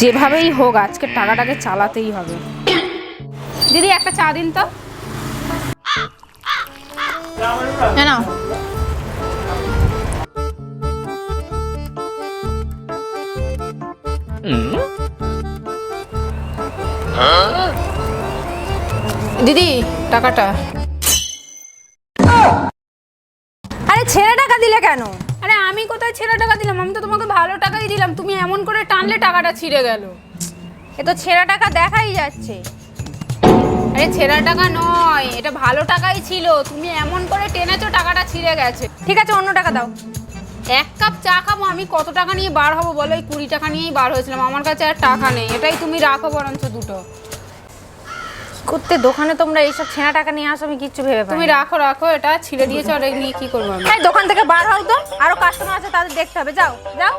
যেভাবেই হোক আজকে টাকাটাকে চালাতেই হবে। দিদি একটা চা দিন তো। না দিদি টাকাটা। আরে ছেড়ে টাকা দিলে কেন? আরে আমি কোথায় ছেঁড়া টাকা দিলাম? আমি তো তোমাকে ভালো টাকাই দিলাম। তুমি এমন করে টানলে টাকাটা ছিঁড়ে গেল। এ তো ছেঁড়া টাকা দেখাই যাচ্ছে। আরে ছেঁড়া টাকা নয়, এটা ভালো টাকাই ছিল। তুমি এমন করে টেনেছো, টাকাটা ছিঁড়ে গেছে। ঠিক আছে, অন্য টাকা দাও। এক কাপ চা খাব, আমি কত টাকা নিয়ে বার হব বলো? এই কুড়ি টাকা নিয়েই বার হয়েছিলাম। আমার কাছে আর টাকা নেই। এটাই তুমি রাখো বরঞ্চ দুটো। করতে দোকানে তোমরা এইসব ছেঁড়া টাকা নিয়ে আসো আমি কিচ্ছু ভেবে তুমি তুমি রাখো রাখো এটা ছিঁড়ে দিয়েছ আর এই নিয়ে কি করব আমি? দোকান থেকে বার হও তো আরও কাস্টমার আছে তাদের দেখতে হবে। যাও যাও।